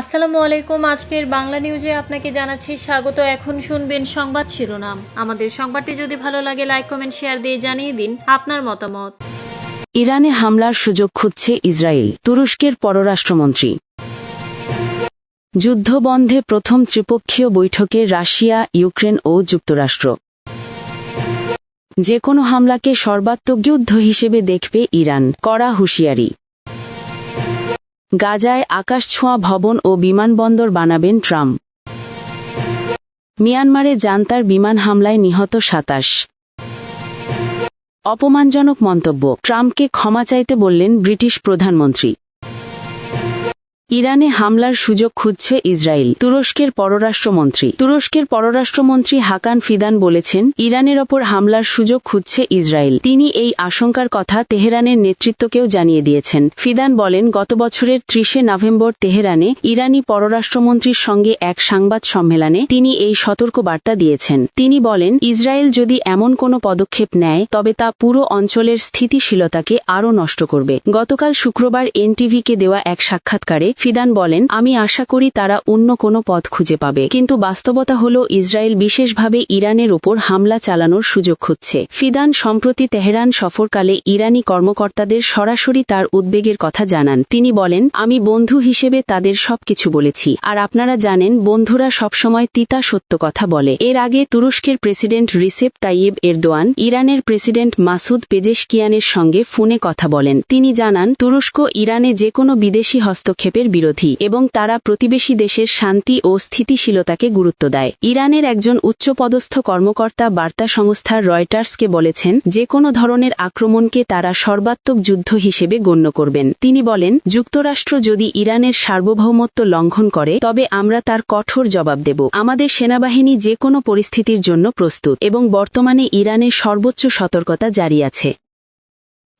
আসসালামু আলাইকুম। আজকের বাংলা নিউজে আপনাকে জানাচ্ছি স্বাগত। এখন শুনবেন সংবাদ শিরোনাম। আমাদের সংবাদটি যদি ভালো লাগে লাইক কমেন্ট শেয়ার দিয়ে জানিয়ে দিন আপনার মতামত। ইরানে হামলার সুযোগ খুঁজছে ইসরায়েল, তুরস্কের পররাষ্ট্রমন্ত্রী। যুদ্ধবন্ধে প্রথম ত্রিপক্ষীয় বৈঠকে রাশিয়া, ইউক্রেন ও যুক্তরাষ্ট্র। যে কোনো হামলাকে সর্বাত্মক যুদ্ধ হিসেবে দেখবে ইরান, কড়া হুঁশিয়ারি। গাজায় আকাশছোঁয়া ভবন ও বিমানবন্দর বানাবেন ট্রাম্প। মিয়ানমারে জান্তার বিমান হামলায় নিহত সাতাশ। অপমানজনক মন্তব্য। ট্রাম্পকে ক্ষমা চাইতে বললেন ব্রিটিশ প্রধানমন্ত্রী। ইরানে হামলার সুযোগ খুঁজছে ইসরায়েল। তুরস্কের পররাষ্ট্রমন্ত্রী। তুরস্কের পররাষ্ট্রমন্ত্রী হাকান ফিদান বলেছেন, ইরানের ওপর হামলার সুযোগ খুঁজছে ইসরায়েল। তিনি এই আশঙ্কার কথা তেহরানের নেতৃত্বকেও জানিয়ে দিয়েছেন। ফিদান বলেন, গত বছরের ত্রিশে নভেম্বর তেহরানে ইরানি পররাষ্ট্রমন্ত্রীর সঙ্গে এক সংবাদ সম্মেলনে তিনি এই সতর্ক বার্তা দিয়েছেন। তিনি বলেন, ইসরায়েল যদি এমন কোনো পদক্ষেপ নেয়, তবে তা পুরো অঞ্চলের স্থিতিশীলতাকে আরও নষ্ট করবে। গতকাল শুক্রবার এনটিভিকে দেওয়া এক সাক্ষাৎকারে ফিদান বলেন, আমি আশা করি তারা অন্য কোনো পথ খুঁজে পাবে। কিন্তু বাস্তবতা হল, ইসরায়েল বিশেষভাবে ইরানের ওপর হামলা চালানোর সুযোগ খুঁজছে। ফিদান সম্প্রতি তেহরান সফরকালে ইরানি কর্মকর্তাদের সরাসরি তার উদ্বেগের কথা জানান। তিনি বলেন, আমি বন্ধু হিসেবে তাদের সবকিছু বলেছি। আর আপনারা জানেন, বন্ধুরা সবসময় তিতা সত্য কথা বলে। এর আগে তুরস্কের প্রেসিডেন্ট রিসেপ তাইয়েব এরদোয়ান, ইরানের প্রেসিডেন্ট মাসুদ পেজেশকিয়ানের সঙ্গে ফোনে কথা বলেন। তিনি জানান, তুরস্ক ইরানে যে কোনো বিদেশি হস্তক্ষেপের বিরোধী এবং তারা প্রতিবেশী দেশের শান্তি ও স্থিতিশীলতাকে গুরুত্ব দেয়। ইরানের একজন উচ্চপদস্থ কর্মকর্তা বার্তা সংস্থার রয়টার্সকে বলেছেন যে কোনো ধরনের আক্রমণকে তারা সর্বাত্মক যুদ্ধ হিসেবে গণ্য করবেন। তিনি বলেন, যুক্তরাষ্ট্র যদি ইরানের সার্বভৌমত্ব লঙ্ঘন করে, তবে আমরা তার কঠোর জবাব দেব। আমাদের সেনাবাহিনী যে কোনো পরিস্থিতির জন্য প্রস্তুত এবং বর্তমানে ইরানের সর্বোচ্চ সতর্কতা জারি আছে।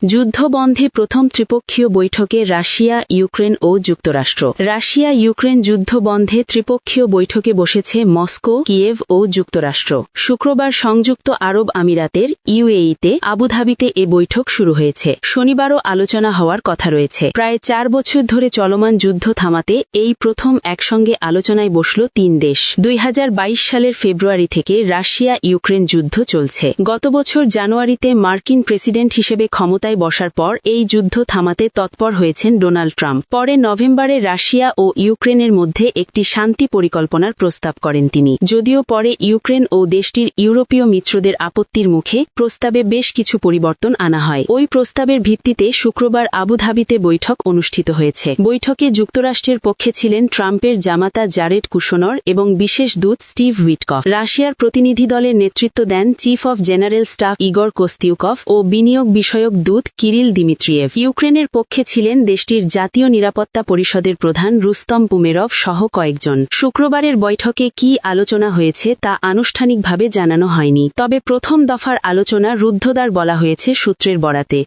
যুদ্ধবন্ধে প্রথম ত্রিপক্ষীয় বৈঠকে রাশিয়া, ইউক্রেন ও যুক্তরাষ্ট্র। রাশিয়া, ইউক্রেন যুদ্ধবন্ধে ত্রিপক্ষীয় বৈঠকে বসেছে মস্কো, কিয়েভ ও যুক্তরাষ্ট্র। শুক্রবার সংযুক্ত আরব আমিরাতের ইউএইতে আবুধাবিতে এ বৈঠক শুরু হয়েছে। শনিবারও আলোচনা হওয়ার কথা রয়েছে। প্রায় চার বছর ধরে চলমান যুদ্ধ থামাতে এই প্রথম একসঙ্গে আলোচনায় বসল তিন দেশ। দুই হাজার বাইশ সালের ফেব্রুয়ারি থেকে রাশিয়া ইউক্রেন যুদ্ধ চলছে। গত বছর জানুয়ারিতে মার্কিন প্রেসিডেন্ট হিসেবে ক্ষমতা ক্ষমতায় বসার পর এই যুদ্ধ থামাতে তৎপর হয়েছেন ডোনাল্ড ট্রাম্প। পরে নভেম্বরে রাশিয়া ও ইউক্রেনের মধ্যে একটি শান্তি পরিকল্পনার প্রস্তাব করেন তিনি। যদিও পরে ইউক্রেন ও দেশটির ইউরোপীয় মিত্রদের আপত্তির মুখে প্রস্তাবে বেশ কিছু পরিবর্তন আনা হয়। ওই প্রস্তাবের ভিত্তিতে শুক্রবার আবুধাবিতে বৈঠক অনুষ্ঠিত হয়েছে। বৈঠকে যুক্তরাষ্ট্রের পক্ষে ছিলেন ট্রাম্পের জামাতা জারেড কুশনর এবং বিশেষ দূত স্টিভ উইটকফ। রাশিয়ার প্রতিনিধি দলের নেতৃত্ব দেন chief of general staff Igor Kostyukov ও বিনিয়োগ বিষয়ক দূত কিরিল দিমিত্রিয়েভ ইউক্রেনের পক্ষে ছিলেন দেশটির জাতীয় নিরাপত্তা পরিষদের প্রধান রুস্তম পুমেরভ সহ কয়েকজন। শুক্রবারের বৈঠকে কি আলোচনা হয়েছে তা আনুষ্ঠানিকভাবে জানানো হয়নি। তবে প্রথম দফার আলোচনা রুদ্ধদ্বার বলা হয়েছে সূত্রের বরাতে।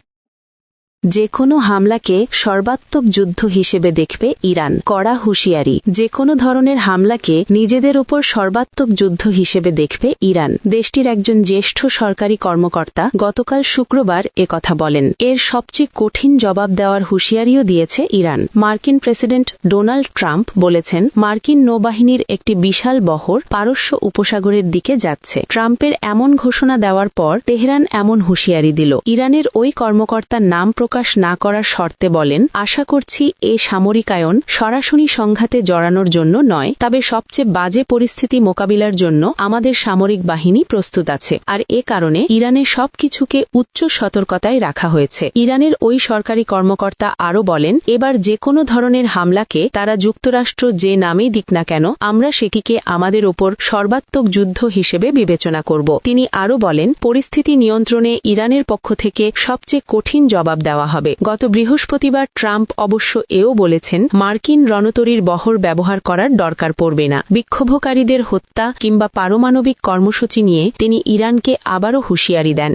যে কোনো হামলাকে সর্বাত্মক যুদ্ধ হিসেবে দেখবে ইরান। কড়া হুঁশিয়ারি। যে কোনো ধরনের হামলাকে নিজেদের ওপর সর্বাত্মক যুদ্ধ হিসেবে দেখবে ইরান। দেশটির একজন জ্যেষ্ঠ সরকারি কর্মকর্তা গতকাল শুক্রবার কথা বলেন। এর সবচেয়ে কঠিন জবাব দেওয়ার হুঁশিয়ারিও দিয়েছে ইরান। মার্কিন প্রেসিডেন্ট ডোনাল্ড ট্রাম্প বলেছেন, মার্কিন নৌবাহিনীর একটি বিশাল বহর পারস্য উপসাগরের দিকে যাচ্ছে। ট্রাম্পের এমন ঘোষণা দেওয়ার পর তেহরান এমন হুঁশিয়ারি দিল। ইরানের ওই কর্মকর্তার নাম প্রকাশ না করার শর্তে বলেন, আশা করছি এ সামরিকায়ন সরাসরি সংঘাতে জড়ানোর জন্য নয়, তবে সবচেয়ে বাজে পরিস্থিতি মোকাবিলার জন্য আমাদের সামরিক বাহিনী প্রস্তুত আছে। আর এ কারণে ইরানের সবকিছুকে উচ্চ সতর্কতায় রাখা হয়েছে। ইরানের ওই সরকারি কর্মকর্তা আরও বলেন, এবার যে কোনো ধরনের হামলাকে তারা যুক্তরাষ্ট্র যে নামেই দিক না কেন, আমরা সেটিকে আমাদের ওপর সর্বাত্মক যুদ্ধ হিসেবে বিবেচনা করব। তিনি আরও বলেন, পরিস্থিতি নিয়ন্ত্রণে ইরানের পক্ষ থেকে সবচেয়ে কঠিন জবাব দেওয়া দেওয়া হবে। গত বৃহস্পতিবার ট্রাম্প অবশ্য এও বলেছেন, মার্কিন রণতরীর বহর ব্যবহার করার দরকার পড়বে না। বিক্ষোভকারীদের হত্যা কিংবা পারমাণবিক কর্মসূচি নিয়ে তিনি ইরানকে আবারও হুঁশিয়ারি দেন।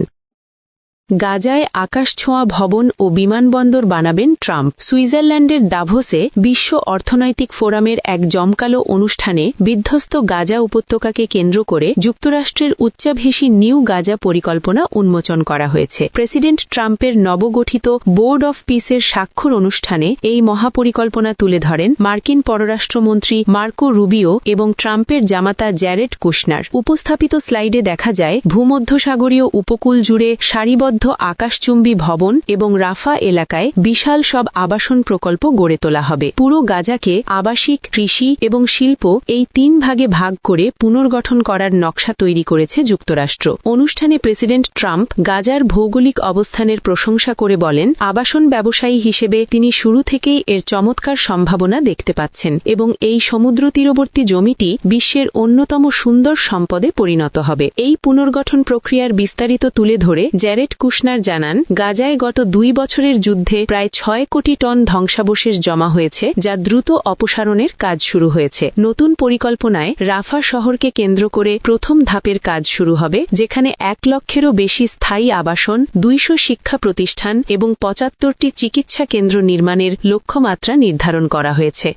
গাজায় আকাশছোঁয়া ভবন ও বিমানবন্দর বানাবেন ট্রাম্প। সুইজারল্যান্ডের দাভোসে বিশ্ব অর্থনৈতিক ফোরামের এক জমকালো অনুষ্ঠানে বিধ্বস্ত গাজা উপত্যকাকে কেন্দ্র করে যুক্তরাষ্ট্রের উচ্চাভিসী নিউ গাজা পরিকল্পনা উন্মোচন করা হয়েছে। প্রেসিডেন্ট ট্রাম্পের নবগঠিত বোর্ড অফ পিসের স্বাক্ষর অনুষ্ঠানে এই মহাপরিকল্পনা তুলে ধরেন মার্কিন পররাষ্ট্রমন্ত্রী মার্কো রুবিও এবং ট্রাম্পের জামাতা জ্যারেড কুশনার। উপস্থাপিত স্লাইডে দেখা যায়, ভূমধ্যসাগরীয় উপকূল জুড়ে সারিবদ্ধ আকাশচুম্বী ভবন এবং রাফা এলাকায় বিশাল সব আবাসন প্রকল্প গড়ে তোলা হবে। পুরো গাজাকে আবাসিক, কৃষি এবং শিল্প এই তিন ভাগে ভাগ করে পুনর্গঠন করার নকশা তৈরি করেছে যুক্তরাষ্ট্র। অনুষ্ঠানে প্রেসিডেন্ট ট্রাম্প গাজার ভৌগোলিক অবস্থানের প্রশংসা করে বলেন, আবাসন ব্যবসায়ী হিসেবে তিনি শুরু থেকেই এর চমৎকার সম্ভাবনা দেখতে পাচ্ছেন এবং এই সমুদ্র তীরবর্তী জমিটি বিশ্বের অন্যতম সুন্দর সম্পদে পরিণত হবে। এই পুনর্গঠন প্রক্রিয়ার বিস্তারিত তুলে ধরে জ্যারেড কুশনার জানান, গাজায় গত দুই বছরের যুদ্ধে প্রায় ছয় কোটি টন ধ্বংসাবশেষ জমা হয়েছে, যা দ্রুত অপসারণের কাজ শুরু হয়েছে। নতুন পরিকল্পনায় রাফা শহরকে কেন্দ্র করে প্রথম ধাপের কাজ শুরু হবে, যেখানে এক লক্ষেরও বেশি স্থায়ী আবাসন, দুইশো শিক্ষা প্রতিষ্ঠান এবং পঁচাত্তরটি চিকিৎসা কেন্দ্র নির্মাণের লক্ষ্যমাত্রা নির্ধারণ করা হয়েছে।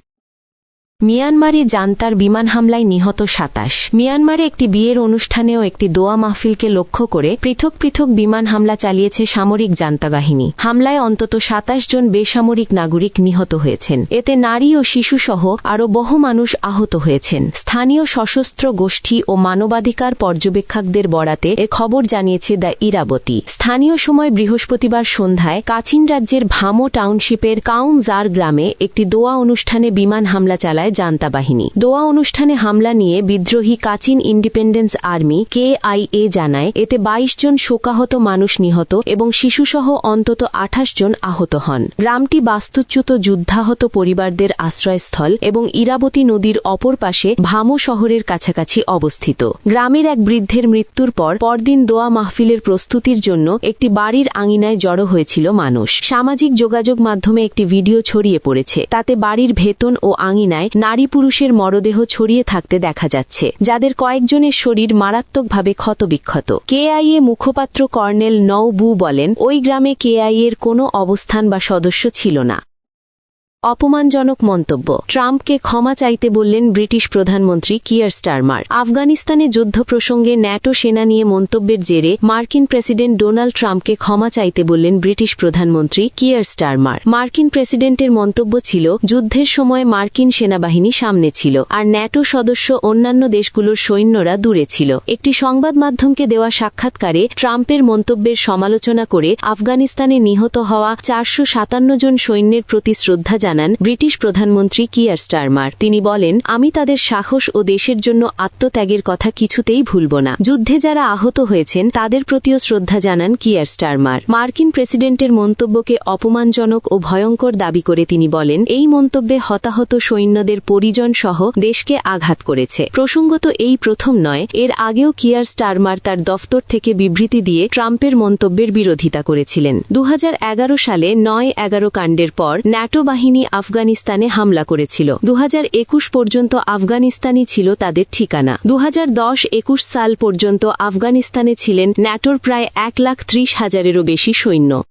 মিয়ানমারে জান্তার বিমান হামলায় নিহত সাতাশ। মিয়ানমারে একটি বিয়ের অনুষ্ঠানেও একটি দোয়া মাহফিলকে লক্ষ্য করে পৃথক পৃথক বিমান হামলা চালিয়েছে সামরিক জান্তা বাহিনী। হামলায় অন্তত সাতাশ জন বেসামরিক নাগরিক নিহত হয়েছেন। এতে নারী ও শিশুসহ আরও বহু মানুষ আহত হয়েছেন। স্থানীয় সশস্ত্র গোষ্ঠী ও মানবাধিকার পর্যবেক্ষকদের বরাতে এ খবর জানিয়েছে দ্য ইরাবতী। স্থানীয় সময় বৃহস্পতিবার সন্ধ্যায় কাচিন রাজ্যের ভামো টাউনশিপের কাউনজার গ্রামে একটি দোয়া অনুষ্ঠানে বিমান হামলা চালায় জান্তা বাহিনী। দোয়া অনুষ্ঠানে হামলা নিয়ে বিদ্রোহী কাচিন ইন্ডিপেন্ডেন্স আর্মি কেআইএ জানায়, এতে ২২ জন শোকাহত মানুষ নিহত এবং শিশুসহ অন্তত আঠাশ জন আহত হন। গ্রামটি বাস্তুচ্যুত যুদ্ধাহত পরিবারদের আশ্রয়স্থল এবং ইরাবতী নদীর অপর পাশে ভামো শহরের কাছাকাছি অবস্থিত। গ্রামের এক বৃদ্ধের মৃত্যুর পর পরদিন দোয়া মাহফিলের প্রস্তুতির জন্য একটি বাড়ির আঙিনায় জড়ো হয়েছিল মানুষ। সামাজিক যোগাযোগ মাধ্যমে একটি ভিডিও ছড়িয়ে পড়েছে। তাতে বাড়ির ভেতন ও আঙিনায় নারী পুরুষের মরদেহ ছড়িয়ে থাকতে দেখা যাচ্ছে, যাদের কয়েকজনের শরীর মারাত্মকভাবে ক্ষতবিক্ষত। কেআইএ মুখপাত্র কর্নেল নওবু বলেন, ওই গ্রামে কেআইএর কোনো অবস্থান বা সদস্য ছিল না। অপমানজনক মন্তব্য। ট্রাম্পকে ক্ষমা চাইতে বললেন ব্রিটিশ প্রধানমন্ত্রী কিয়ার স্টারমার। আফগানিস্তানে যুদ্ধ প্রসঙ্গে ন্যাটো সেনা নিয়ে মন্তব্যের জেরে মার্কিন প্রেসিডেন্ট ডোনাল্ড ট্রাম্পকে ক্ষমা চাইতে বললেন ব্রিটিশ প্রধানমন্ত্রী কিয়ার স্টারমার। মার্কিন প্রেসিডেন্টের মন্তব্য ছিল, যুদ্ধের সময় মার্কিন সেনাবাহিনী সামনে ছিল, আর ন্যাটো সদস্য অন্যান্য দেশগুলোর সৈন্যরা দূরে ছিল। একটি সংবাদ মাধ্যমকে দেওয়া সাক্ষাৎকারে ট্রাম্পের মন্তব্যের সমালোচনা করে আফগানিস্তানে নিহত হওয়া চারশো সাতান্ন জন সৈন্যের প্রতি শ্রদ্ধা জানান ব্রিটিশ প্রধানমন্ত্রী কিয়ার স্টারমার। তিনি বলেন, আমি তাদের সাহস ও দেশের জন্য আত্মত্যাগের কথা কিছুতেই ভুলব না। যুদ্ধে যারা আহত হয়েছেন, তাদের প্রতিও শ্রদ্ধা জানান কিয়ার স্টারমার। মার্কিন প্রেসিডেন্টের মন্তব্যকে অপমানজনক ও ভয়ঙ্কর দাবি করে তিনি বলেন, এই মন্তব্যে হতাহত সৈন্যদের পরিজন সহ দেশকে আঘাত করেছে। প্রসঙ্গত এই প্রথম নয়, এর আগেও কিয়ার স্টারমার তার দফতর থেকে বিবৃতি দিয়ে ট্রাম্পের মন্তব্যের বিরোধিতা করেছিলেন। দু হাজার এগারো সালে নয় এগারো কাণ্ডের পর ন্যাটো বাহিনী আফগানিস্তানে হামলা করেছিল। দুহাজার একুশ পর্যন্ত আফগানিস্তানই ছিল তাদের ঠিকানা। দু হাজার সাল পর্যন্ত আফগানিস্তানে ছিলেন ন্যাটোর প্রায় এক লাখ ত্রিশ হাজারেরও বেশি সৈন্য।